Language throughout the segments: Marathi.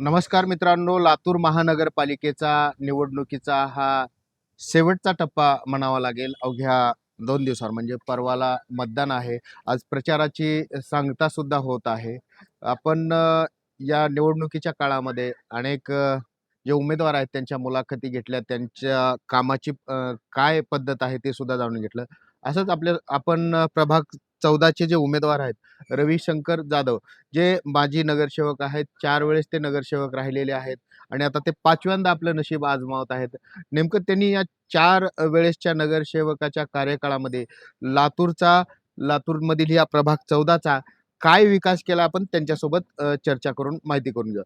नमस्कार मित्रांनो लातूर महानगरपालिकेचा निवडणुकीचा हा शेवटचा टप्पा म्हणावा लागेल. अवघ्या दोन दिवसावर म्हणजे परवाला मतदान आहे. आज प्रचाराची सांगता सुद्धा होत आहे. आपण या निवडणुकीच्या काळामध्ये अनेक जे उमेदवार आहेत त्यांच्या मुलाखती घेतल्या त्यांच्या कामाची काय पद्धत आहे ते सुद्धा जाणून घेतलं. असंच आपल्या आपण प्रभाग चौदाचे जे उमेदवार आहेत रविशंकर जाधव जे माजी नगरसेवक आहेत चार वेळेस ते नगरसेवक राहिलेले आहेत आणि आता ते पाचव्यांदा आपलं नशीब आजमावत आहेत. नेमकं त्यांनी या चार वेळेसच्या नगरसेवकाच्या कार्यकाळामध्ये लातूरचा लातूरमधील या प्रभाग चौदाचा काय विकास केला? आपण त्यांच्यासोबत चर्चा करून माहिती करून घेऊ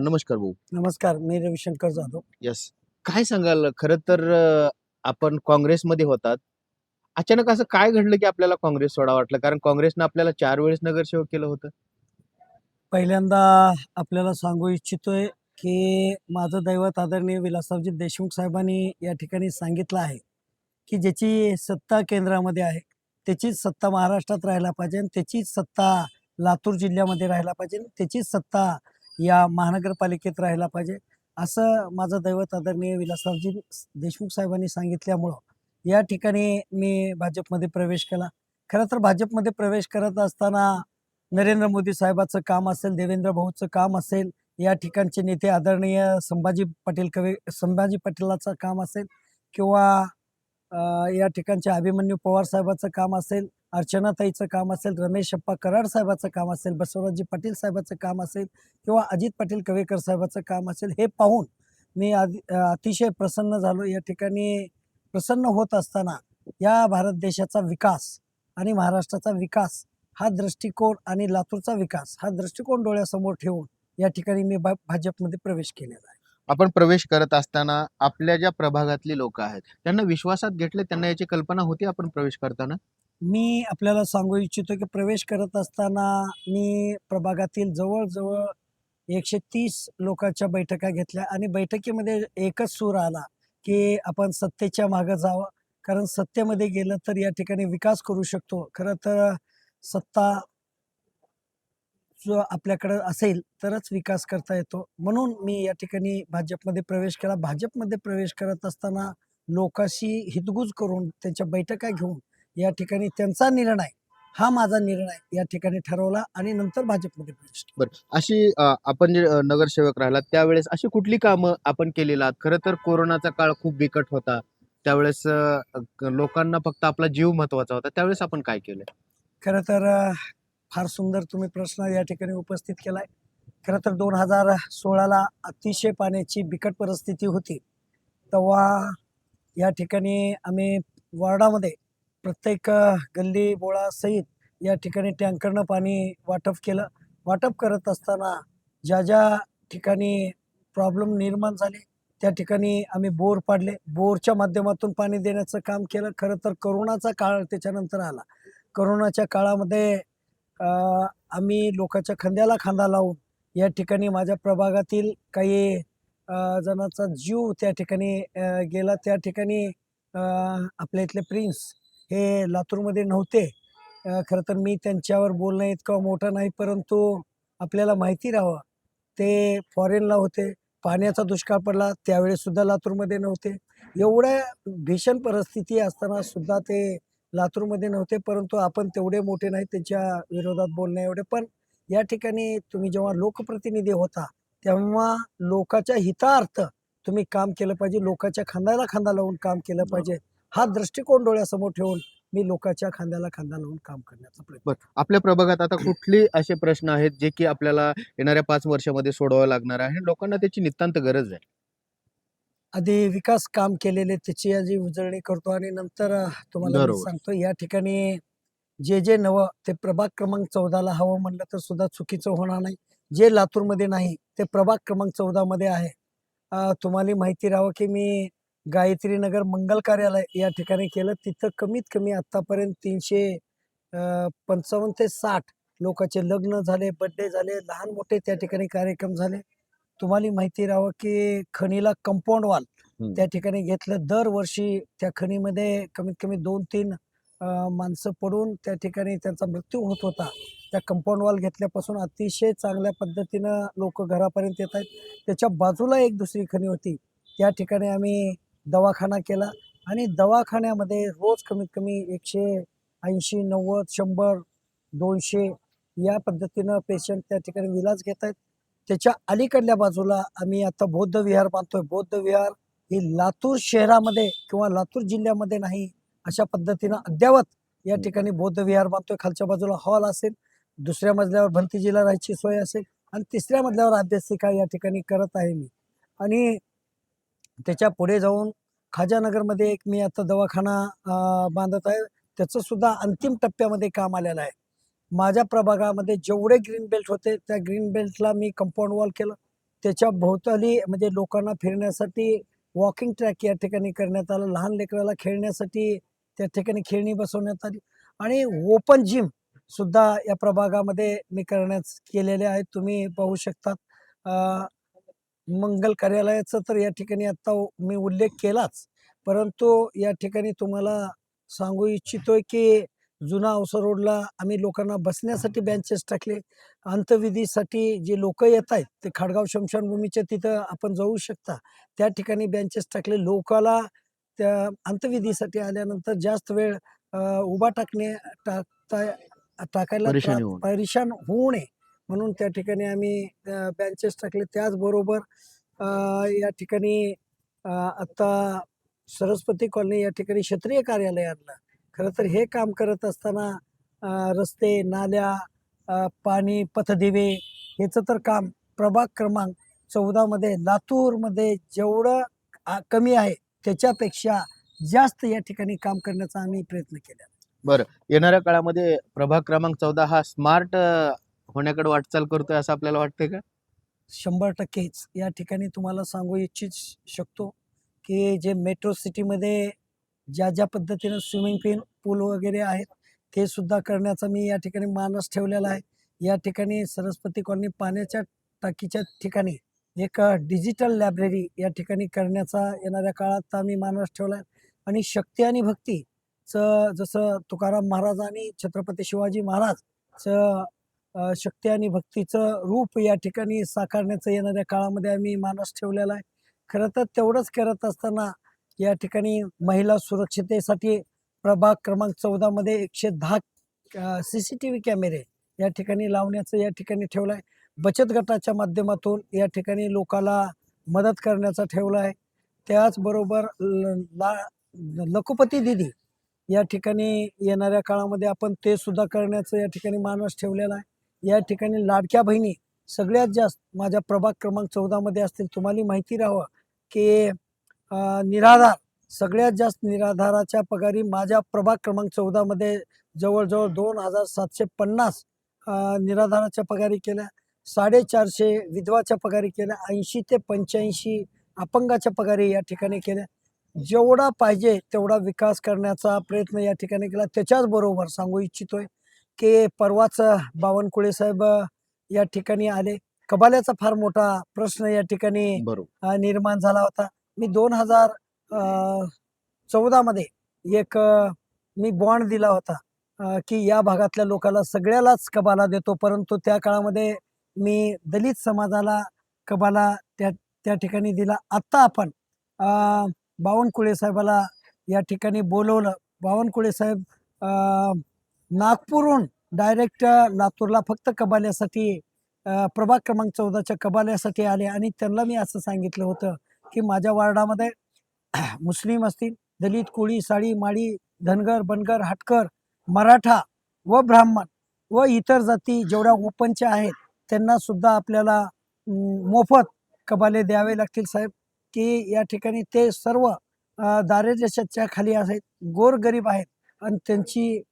नमस्कार भाऊ. नमस्कार मी रविशंकर जाधव. यस काय सांगाल? खरं तर आपण काँग्रेसमध्ये होतात. अचानक असं काय घडलं की आपल्याला काँग्रेस सोडा वाटलं? कारण काँग्रेसनं आपल्याला चार वेळेस नगरसेवक केलं होतं. पहिल्यांदा आपल्याला सांगू इच्छितोय की माझं दैवत आदरणीय विलासरावजी देशमुख साहेबांनी या ठिकाणी सांगितलं आहे की ज्याची सत्ता केंद्रामध्ये आहे त्याचीच सत्ता महाराष्ट्रात राहायला पाहिजे आणि त्याचीच सत्ता लातूर जिल्ह्यामध्ये राहायला पाहिजे त्याचीच सत्ता या महानगरपालिकेत राहायला पाहिजे. असं माझं दैवत आदरणीय विलासरावजी देशमुख साहेबांनी सांगितल्यामुळं या ठिकाणी मी भाजपमध्ये प्रवेश केला. खरं तर भाजपमध्ये प्रवेश करत असताना नरेंद्र मोदी साहेबाचं काम असेल देवेंद्र भाऊचं काम असेल या ठिकाणचे नेते आदरणीय संभाजी पाटील कवे संभाजी पाटीलाचं काम असेल किंवा या ठिकाणचे अभिमन्यू पवार साहेबाचं काम असेल अर्चनाताईचं काम असेल रमेश अप्पा कराड साहेबाचं काम असेल बसवराजजी पाटील साहेबाचं काम असेल किंवा अजित पाटील कवेकर साहेबाचं काम असेल हे पाहून मी आदि अतिशय प्रसन्न झालो. या ठिकाणी प्रसन्न होत असताना या भारत देशाचा विकास आणि महाराष्ट्राचा विकास हा दृष्टिकोन आणि लातूरचा विकास हा दृष्टिकोन डोळ्यासमोर ठेवून या ठिकाणी मी भाजपमध्ये प्रवेश केलेला आहे. आपण प्रवेश करत असताना आपल्या ज्या प्रभागातली लोक आहेत त्यांना विश्वासात घेतले त्यांना याची कल्पना होती आपण प्रवेश करताना? मी आपल्याला सांगू इच्छितो की प्रवेश करत असताना मी प्रभागातील जवळजवळ एकशे तीस लोकांच्या बैठका घेतल्या आणि बैठकीमध्ये एकच सूर आला. की आपण सत्तेच्या मागं जावं. कारण सत्तेमध्ये गेलं तर या ठिकाणी विकास करू शकतो. खरं तर सत्ता जो आपल्याकडं असेल तरच विकास करता येतो. म्हणून मी या ठिकाणी भाजपमध्ये प्रवेश केला. भाजपमध्ये प्रवेश करत असताना लोकांशी हितगुज करून त्यांच्या बैठका घेऊन या ठिकाणी त्यांचा निर्णय हा माझा निर्णय या ठिकाणी ठरवला आणि नंतर भाजपमध्ये प्रवेश. बरं. अशी आपण जे नगरसेवक राहिलात त्यावेळेस अशी कुठली कामं आपण केलेली आहात? खरं तर कोरोनाचा काळ खूप बिकट होता. त्यावेळेस लोकांना फक्त आपला जीव महत्त्वाचा होता. त्यावेळेस आपण काय केलं? खरं तर फार सुंदर तुम्ही प्रश्न या ठिकाणी उपस्थित केलाय. खरं तर दोन हजार सोळाला अतिशय पाण्याची बिकट परिस्थिती होती. तेव्हा या ठिकाणी आम्ही वॉर्डामध्ये प्रत्येक गल्ली बोळा सहित या ठिकाणी टँकरनं पाणी वाटप केलं. वाटप करत असताना ज्या ज्या ठिकाणी प्रॉब्लेम निर्माण झाले त्या ठिकाणी आम्ही बोर पाडले. बोरच्या माध्यमातून पाणी देण्याचं काम केलं. खरं तर करोनाचा काळ त्याच्यानंतर आला. करोनाच्या काळामध्ये आम्ही लोकांच्या खांद्याला खांदा लावून या ठिकाणी माझ्या प्रभागातील काही जणांचा जीव त्या ठिकाणी गेला. त्या ठिकाणी आपल्या इथले प्रिन्स हे लातूरमध्ये नव्हते. खरं तर मी त्यांच्यावर बोलणं इतकं मोठं नाही परंतु आपल्याला माहिती राहावं. ते फॉरेनला होते. पाण्याचा दुष्काळ पडला त्यावेळेस सुद्धा लातूरमध्ये नव्हते. एवढ्या भीषण परिस्थिती असताना सुद्धा ते लातूरमध्ये नव्हते परंतु आपण तेवढे मोठे नाही त्यांच्या विरोधात बोलणे एवढे. पण या ठिकाणी तुम्ही जेव्हा लोकप्रतिनिधी होता तेव्हा लोकांच्या हितार्थ तुम्ही काम केलं पाहिजे. लोकांच्या खांद्याला खांदा लावून काम केलं पाहिजे. हा दृष्टिकोन डोळ्यासमोर ठेवून मी लोकांच्या खांद्याला खांदा लावून काम करण्याचा प्रयत्न आपल्या प्रभागात आता कुठली असे प्रश्न आहेत जे की आपल्याला येणाऱ्या पाच वर्षामध्ये सोडवावे लागणार आहे? लोकांना त्याची नितांत गरज आहे. आधी विकास काम केलेले त्याची आधी उजळणी करतो आणि नंतर तुम्हाला मी बरोबर. सांगतो या ठिकाणी जे जे नवं ते प्रभाग क्रमांक चौदाला हवं म्हणलं तर सुद्धा चुकीचं होणार नाही. जे लातूरमध्ये नाही ते प्रभाग क्रमांक चौदामध्ये आहे. तुम्हाला माहिती राहावं की मी गायत्री नगर मंगल कार्यालय या ठिकाणी केलं. तिथं कमीत कमी आत्तापर्यंत तीनशे पंचावन्न ते साठ लोकांचे लग्न झाले बड्डे झाले लहान मोठे त्या ठिकाणी कार्यक्रम झाले. तुम्हाला माहिती राहावं की खणीला कंपाऊंड वॉल. त्या ठिकाणी घेतलं. दरवर्षी त्या खणीमध्ये कमीत कमी दोन तीन माणसं पडून त्या ठिकाणी त्यांचा मृत्यू होत होता. त्या कंपाऊंड वॉल घेतल्यापासून अतिशय चांगल्या पद्धतीनं लोक घरापर्यंत येत आहेत. त्याच्या बाजूला एक दुसरी खणी होती. त्या ठिकाणी आम्ही दवाखाना केला आणि दवाखान्यामध्ये रोज कमीत कमी एकशे ऐंशी नव्वद शंभर दोनशे या पद्धतीनं पेशंट त्या ठिकाणी विलाज घेत आहेत. त्याच्या अलीकडल्या बाजूला आम्ही आता बौद्ध विहार बांधतोय बौद्ध विहार ही लातूर शहरामध्ये किंवा लातूर जिल्ह्यामध्ये नाही अशा पद्धतीनं अद्यावत या ठिकाणी बौद्ध विहार बांधतोय खालच्या बाजूला हॉल असेल दुसऱ्या मजल्यावर भंतीजीला राहायची सोय असेल आणि तिसऱ्या मजल्यावर अभ्यासिका या ठिकाणी करत आहे मी. आणि त्याच्या पुढे जाऊन खाजानगरमध्ये एक मी आता दवाखाना बांधत आहे. त्याचं सुद्धा अंतिम टप्प्यामध्ये काम आलेलं आहे. माझ्या प्रभागामध्ये जेवढे ग्रीन बेल्ट होते त्या ग्रीन बेल्टला मी कंपाऊंड वॉल केलं. त्याच्या भोवताली म्हणजे लोकांना फिरण्यासाठी वॉकिंग ट्रॅक या ठिकाणी करण्यात आलं. लहान लेकराला खेळण्यासाठी त्या ठिकाणी खेळणी बसवण्यात आली. आणि ओपन जिम सुद्धा या प्रभागामध्ये मी करण्यास केलेले आहेत तुम्ही पाहू शकतात. मंगल कार्यालयाचा तर या ठिकाणी आता मी उल्लेख केलाच. परंतु या ठिकाणी तुम्हाला सांगू इच्छितोय की जुना अवसर रोडला आम्ही लोकांना बसण्यासाठी बेंचेस टाकले. अंतविधीसाठी जे लोक येत आहेत ते खाडगाव शमशानभूमीच्या तिथं आपण जाऊ शकता. त्या ठिकाणी बेंचेस टाकले. लोकाला त्या अंतविधीसाठी आल्यानंतर जास्त वेळ उभा टाकणे टाकता टाकायला परेशानी होऊ नये. म्हणून त्या ठिकाणी आम्ही बेंचेस टाकले. त्याचबरोबर या ठिकाणी आत्ता सरस्वती कॉलनी या ठिकाणी क्षेत्रीय कार्यालय आणलं खरं तर हे काम करत असताना रस्ते नाल्या पाणी पथदिवे ह्याचं तर काम प्रभाग क्रमांक चौदामध्ये लातूरमध्ये जेवढं कमी आहे त्याच्यापेक्षा जास्त या ठिकाणी काम करण्याचा आम्ही प्रयत्न केला बरं. येणाऱ्या काळामध्ये प्रभाग क्रमांक चौदा हा स्मार्ट होण्याकडे वाटचाल करतोय असं आपल्याला वाटतंय का? शंभर टक्केच. या ठिकाणी तुम्हाला सांगू इच्छित शकतो की जे मेट्रो सिटीमध्ये ज्या ज्या पद्धतीनं स्विमिंग पूल पूल वगैरे आहेत ते सुद्धा करण्याचा मी या ठिकाणी मानस ठेवलेला आहे. या ठिकाणी सरस्वती कॉलनी पाण्याच्या टाकीच्या ठिकाणी एक डिजिटल लायब्ररी या ठिकाणी करण्याचा येणाऱ्या काळात आम्ही मानस ठेवला आहे आणि शक्ती आणि भक्तीचं जसं तुकाराम महाराज आणि छत्रपती शिवाजी महाराजचं शक्ती आणि भक्तीचं रूप या ठिकाणी साकारण्याचं येणाऱ्या काळामध्ये आम्ही मानस ठेवलेला आहे. खरं तर तेवढंच करत असताना या ठिकाणी महिला सुरक्षितेसाठी प्रभाग क्रमांक चौदामध्ये एकशे दहा सी सी टी व्ही कॅमेरे या ठिकाणी लावण्याचं या ठिकाणी ठेवलं आहे बचत गटाच्या माध्यमातून या ठिकाणी लोकाला मदत करण्याचा ठेवला आहे. त्याचबरोबर ल- ला लखोपती दिदी या ठिकाणी येणाऱ्या काळामध्ये आपण ते सुद्धा करण्याचं या ठिकाणी मानस ठेवलेला आहे. या ठिकाणी लाडक्या बहिणी सगळ्यात जास्त माझ्या प्रभाग क्रमांक चौदामध्ये असतील. तुम्हाला माहिती राहावं की निराधार सगळ्यात जास्त निराधाराच्या पगारी माझ्या प्रभाग क्रमांक चौदामध्ये जवळजवळ दोन हजार सातशे पन्नास निराधाराच्या पगारी केल्या. साडेचारशे विधवाच्या पगारी केल्या. ऐंशी ते पंच्याऐंशी अपंगाच्या पगारी या ठिकाणी केल्या. जेवढा पाहिजे तेवढा विकास करण्याचा प्रयत्न या ठिकाणी केला. त्याच्याचबरोबर सांगू इच्छितोय की परवाच बावनकुळे साहेब या ठिकाणी आले. कबाल्याचा फार मोठा प्रश्न या ठिकाणी निर्माण झाला होता. मी दोन हजार चौदामध्ये एक अ, मी बॉन्ड दिला होता की या भागातल्या लोकांना सगळ्यालाच कबाला देतो. परंतु त्या काळामध्ये मी दलित समाजाला कबाला त्या त्या ठिकाणी दिला. आत्ता आपण बावनकुळे साहेबाला या ठिकाणी बोलवलं. बावनकुळे साहेब नागपूरहून डायरेक्ट लातूरला फक्त कबाल्यासाठी प्रभाग क्रमांक चौदाच्या कबाल्यासाठी आले आणि त्यांना मी असं सांगितलं होतं की माझ्या वार्डामध्ये मुस्लिम असतील दलित कोळी साळी माळी धनगर बनगर हटकर मराठा व ब्राह्मण व इतर जाती जेवढ्या ओपनच्या आहेत त्यांना सुद्धा आपल्याला मोफत कबाले द्यावे लागतील साहेब. की या ठिकाणी ते सर्व दारिद्र्यच्या खाली आहेत गोरगरीब आहेत आणि त्यांची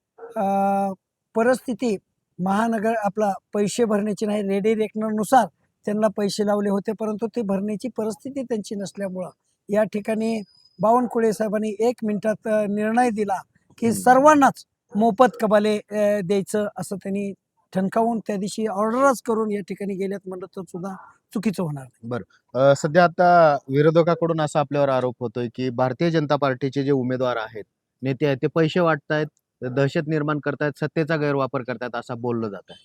परिस्थिती महानगर आपला पैसे भरण्याची नाही रेडी रेकनरनुसार त्यांना पैसे लावले होते परंतु ते भरण्याची परिस्थिती त्यांची नसल्यामुळं या ठिकाणी बावनकुळे साहेबांनी एक मिनिटात निर्णय दिला की. सर्वांनाच मोफत कबाले द्यायचं असं त्यांनी ठणकावून त्या दिवशी ऑर्डरच करून या ठिकाणी गेल्यात म्हणलं तर सुद्धा चुकीचं होणार नाही. अ, सध्या आता विरोधकाकडून असा आपल्यावर आरोप होतोय की भारतीय जनता पार्टीचे जे उमेदवार आहेत नेते आहेत ते पैसे वाटतायत दहशत निर्माण करतायत सत्तेचा गैरवापर करतायत असं बोललं जात आहे.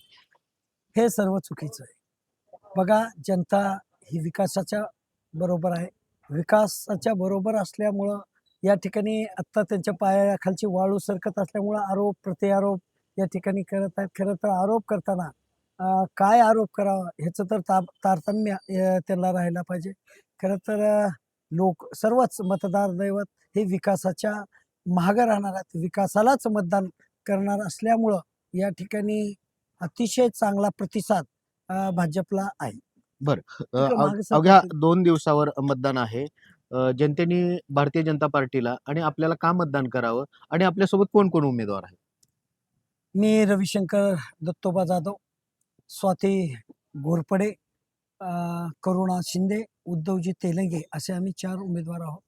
हे सर्व चुकीचं आहे. बघा जनता ही विकासाच्या बरोबर आहे. विकासाच्या बरोबर असल्यामुळं या ठिकाणी आत्ता त्यांच्या पायाखालची वाळू सरकत असल्यामुळं आरोप प्रत्यारोप या ठिकाणी करत आहेत. खरं तर आरोप करताना काय आरोप करावा ह्याचं तर ता तारतम्य त्यांना राहायला पाहिजे. खरं तर लोक सर्वच मतदार दैवत हे विकासाच्या मागं राहणार आहेत विकासालाच मतदान करणार असल्यामुळं या ठिकाणी अतिशय चांगला प्रतिसाद भाजपला आहे. सरका अवघ्या. दोन दिवसावर मतदान आहे. जनतेने भारतीय जनता पार्टीला आणि आपल्याला का मतदान करावं आणि आपल्यासोबत कोण कोण उमेदवार आहेत मी रविशंकर दत्तोबा जाधव स्वाती घोरपडे करुणा शिंदे उद्धवजी तेलंगे असे आम्ही चार उमेदवार आहोत.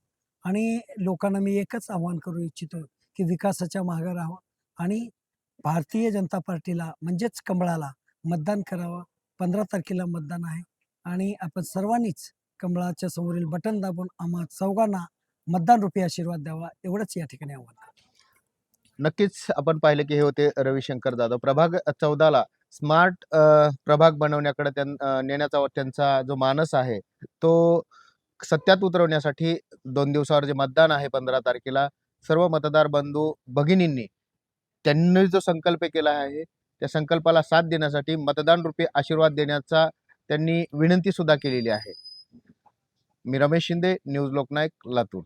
आणि लोकांना मी एकच आवाहन करू इच्छितो की विकासाच्या मागे राहावं आणि भारतीय जनता पार्टीला म्हणजेच कमळाला मतदान करावं. पंधरा तारखेला मतदान आहे आणि आपण सर्वांनीच कमळाच्या समोरील बटन दाबून आम्हा चौघांना मतदान रुपये आशीर्वाद द्यावा एवढंच या ठिकाणी आव्हान नक्कीच आपण पाहिलं की हे होते रविशंकर जाधव. प्रभाग चौदाला स्मार्ट प्रभाग बनवण्याकडे त्यां नेण्याचा त्यांचा जो मानस आहे तो सत्यात उतरवण्यासाठी दोन दिवसावर जे मतदान आहे पंधरा तारखेला सर्व मतदार बंधू भगिनींनी त्यांनी जो संकल्प केला आहे त्या संकल्पाला साथ देण्यासाठी मतदान रूपी आशीर्वाद देण्याचा त्यांनी विनंती सुद्धा केलेली आहे. मी रमेश शिंदे न्यूज लोकनायक लातूर.